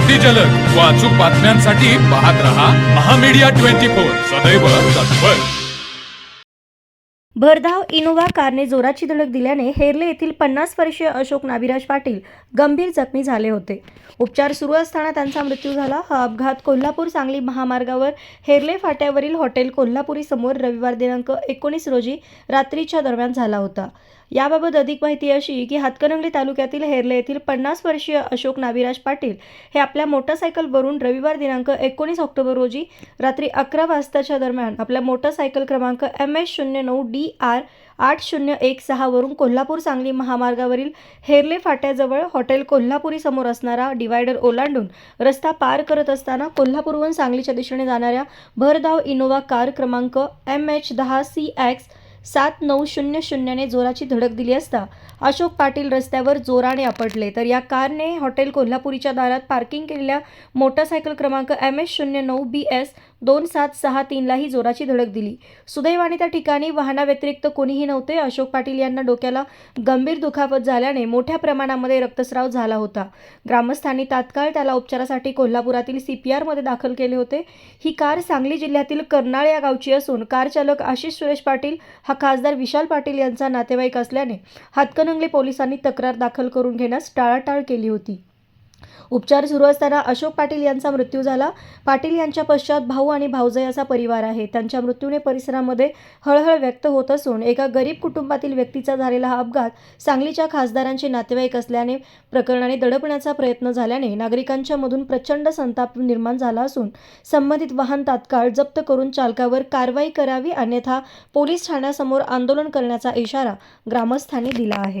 अगदी जलद. व अचूक बातम्यांसाठी पाहत रहा महामीडिया ट्वेंटी फोर. सदैव तत्पर. भरधाव इनोव्हा कारने जोराची धडक दिल्याने हेरले येथील पन्नास वर्षीय अशोक नाभिराज पाटील गंभीर जखमी झाले होते. उपचार सुरू असताना त्यांचा मृत्यू झाला. हा अपघात कोल्हापूर सांगली महामार्गावर हेरले फाट्यावरील हॉटेल कोल्हापुरी समोर रविवार दिनांक एकोणीस रोजी रात्रीच्या दरम्यान झाला होता. याबाबत अधिक माहिती अशी की हातकणंगले तालुक्यातील हेरले येथील पन्नास वर्षीय अशोक नाविराज पाटील हे आपल्या मोटरसायकलवरून रविवार दिनांक एकोणीस ऑक्टोबर रोजी रात्री अकरा वाजताच्या दरम्यान आपल्या मोटरसायकल क्रमांक एम एस शून्य नऊ डी आर आठ शून्य एक सहावरून कोल्हापूर सांगली महामार्गावरील हेरले फाट्याजवळ हॉटेल कोल्हापुरी समोर असणारा डिवायडर ओलांडून रस्ता पार करत असताना कोल्हापूरहून सांगलीच्या दिशेने जाणाऱ्या भरधाव इनोव्हा कार क्रमांक एम एच दहा सी एक्स सात नऊ शून्य शून्यने जोराची धडक दिली असता अशोक पाटील रस्त्यावर जोराने आपटले. तर या कारने हॉटेल कोल्हापुरीच्या दारात पार्किंग केलेल्या मोटरसायकल क्रमांक एम एस शून्य नऊ बी एस दोन सात सहा तीनलाही जोराची धडक दिली. सुदैवाने त्या ठिकाणी वाहनाव्यतिरिक्त कोणीही नव्हते. अशोक पाटील यांना डोक्याला गंभीर दुखापत झाल्याने मोठ्या प्रमाणामध्ये रक्तस्राव झाला होता. ग्रामस्थांनी तात्काळ त्याला उपचारासाठी कोल्हापुरातील सी पी आरमध्ये दाखल केले होते. ही कार सांगली जिल्ह्यातील कर्नाळ या गावची असून कार चालक आशिष सुरेश पाटील हा खासदार विशाल पाटील यांचा नातेवाईक असल्याने हातकणंगले पोलिसांनी तक्रार दाखल करून घेण्यास टाळाटाळ केली होती. उपचार सुरू असताना अशोक पाटील यांचा मृत्यू झाला. पाटील यांच्या पश्चात भाऊ आणि भाऊजय असा परिवार आहे. त्यांच्या मृत्यूने परिसरामध्ये हळहळ व्यक्त होत असून एका गरीब कुटुंबातील व्यक्तीचा झालेला हा अपघात सांगलीच्या खासदारांचे नातेवाईक असल्याने प्रकरणाने दडपण्याचा प्रयत्न झाल्याने नागरिकांच्या मधून प्रचंड संताप निर्माण झाला असून संबंधित वाहन तात्काळ जप्त करून चालकावर कारवाई करावी अन्यथा पोलीस ठाण्यासमोर आंदोलन करण्याचा इशारा ग्रामस्थांनी दिला आहे.